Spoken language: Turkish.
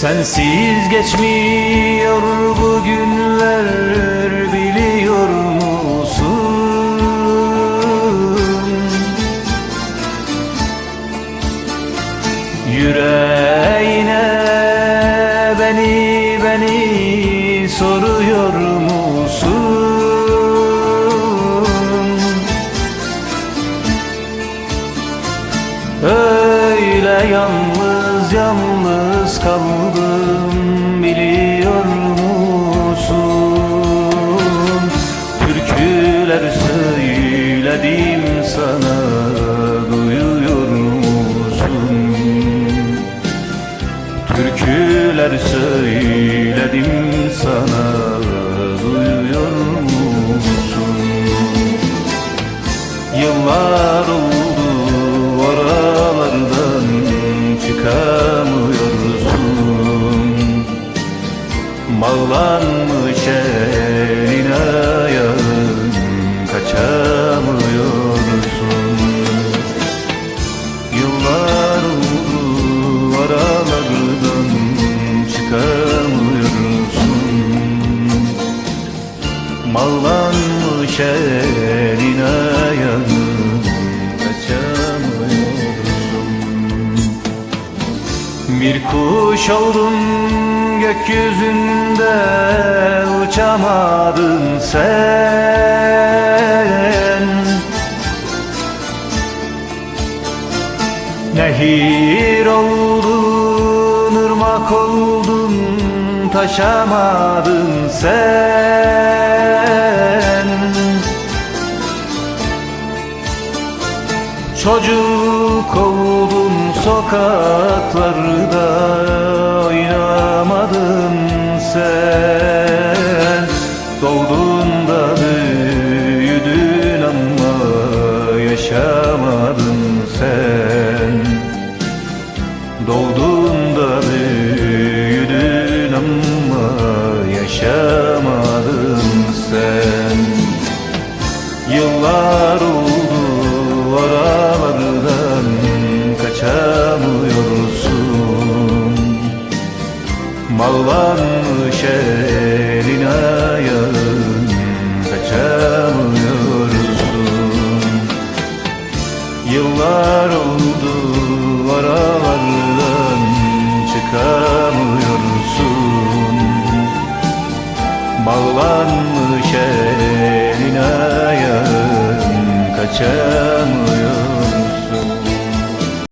Sensiz geçmiyor bu günler Yüreğine beni beni soruyor musun? Öyle yalnız yalnız kaldım biliyor musun? Türküler söyledim sana Türküler söyledim sana duyuyor musun? Yıllar oldu oralardan çıkamıyorsun Bağlanmış Mallanmış eline ayağın kaçamıyorsun. Bir kuş oldun gökyüzünde uçamadın sen. Nehir oldun, ırmak oldun, taşamadın sen Çocuk oldun sokaklarda oynamadın sen. Doğduğunda büyüdün ama yaşamadın sen. Doğduğunda büyüdün Mallanmış elin ayağın kaçamıyorsun. Yıllar oldu aralardan çıkamıyorsun. Bağlanmış elin